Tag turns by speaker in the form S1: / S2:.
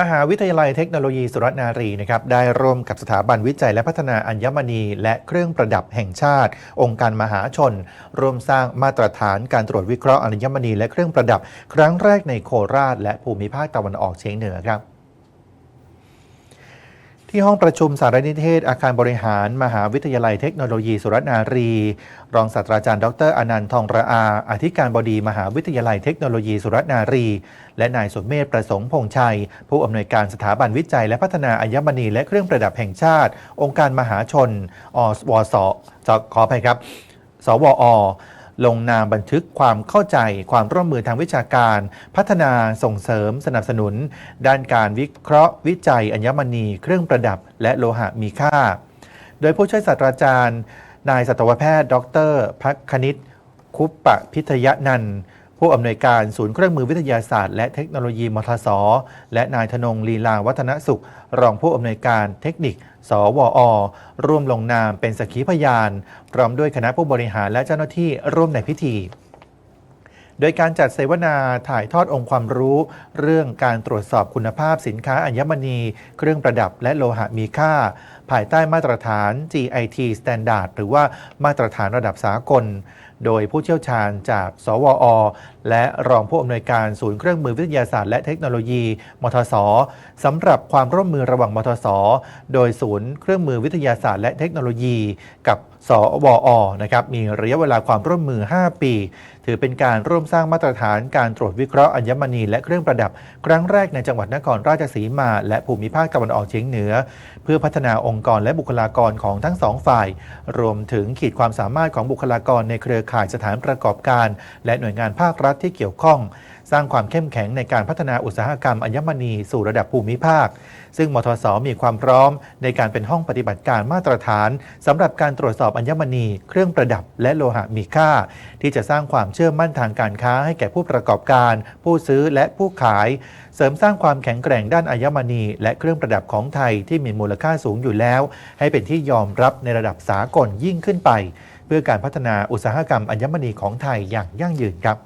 S1: มหาวิทยาลัยเทคโนโลยีสุรนารีนะครับได้ร่วมกับสถาบันวิจัยและพัฒนาอัญมณี และเครื่องประดับแห่งชาติ องค์การมหาชน ร่วมสร้างมาตรฐานการตรวจวิเคราะห์อัญมณีและเครื่องประดับ ครั้งแรกในโคราช และภูมิภาคตะวันออกเฉียงเหนือครับ ที่ห้องประชุมสารนิเทศ อาคารบริหาร มหาวิทยาลัยเทคโนโลยีสุรนารี รองศาสตราจารย์ดรอนันต์ทองระอา อธิการบดีมหาวิทยาลัยเทคโนโลยีสุรนารี และนายสมเมธประสงค์พงษ์ชัย ผู้อำนวยการสถาบันวิจัย และพัฒนาอัญมณีและเครื่องประดับแห่งชาติ องค์การมหาชนอสวสจขออภัยครับสวอ ลงนามบันทึกความเข้าใจความร่วมมือทางวิชาการ พัฒนาส่งเสริมสนับสนุน ด้านการวิเคราะห์ วิจัย อัญมณี เครื่องประดับ และโลหะมีค่า โดยผู้ช่วยศาสตราจารย์ นายสัตวแพทย์ ดรพักคณิตคุปปะพิทยนันท์ ผู้อำนวยการศูนย์เครื่องมือวิทยาศาสตร์และเทคโนโลยีมทสและนายธนงลีลาวัฒนสุข รองผู้อำนวยการเทคนิค สวอ ร่วมลงนามเป็นสักขีพยาน พร้อมด้วยคณะผู้บริหารและเจ้าหน้าที่ร่วมในพิธีโดยการจัดเสวนาถ่ายทอดองค์ความรู้ เรื่องการตรวจสอบคุณภาพสินค้าอัญมณี เครื่องประดับและโลหะมีค่า ภายใต้มาตรฐาน GIT Standard หรือว่ามาตรฐานระดับสากล โดยผู้เชี่ยวชาญจาก สวอ และรองผู้อำนวยการศูนย์เครื่องมือวิทยาศาสตร์และเทคโนโลยี มทสสำหรับความร่วมมือระหว่างมทสโดยศูนย์เครื่องมือวิทยาศาสตร์และเทคโนโลยี กับสวอนะครับมีระยะเวลาความร่วมมือ 5 ปี ถือเป็นการร่วมสร้างมาตรฐานการตรวจวิเคราะห์อัญมณีและเครื่องประดับ ครั้งแรกในจังหวัดนครราชสีมา และภูมิภาคตะวันออกเฉียงเหนือ เพื่อพัฒนาององค์กรและบุคลากรของทั้งสองฝ่าย รวมถึงขีดความสามารถของบุคลากรในเครือข่ายสถานประกอบการ และหน่วยงานภาครัฐที่เกี่ยวข้อง สร้างความเข้มแข็งในการพัฒนาอุตสาหกรรมอัญมณีสู่ระดับภูมิภาค ซึ่งมทสมีความพร้อมในการเป็นห้องปฏิบัติการมาตรฐานสำหรับการตรวจสอบอัญมณี เครื่องประดับ และโลหะมีค่า ที่จะสร้างความเชื่อมั่นทางการค้าให้แก่ผู้ประกอบการ ผู้ซื้อและผู้ขาย เสริมสร้างความแข็งแกร่งด้านอัญมณี และเครื่องประดับของไทยที่มีมูลค่าสูงอยู่แล้ว ให้เป็นที่ยอมรับในระดับสากลยิ่งขึ้นไป เพื่อการพัฒนาอุตสาหกรรมอัญมณีของไทยอย่างยั่งยืนครับ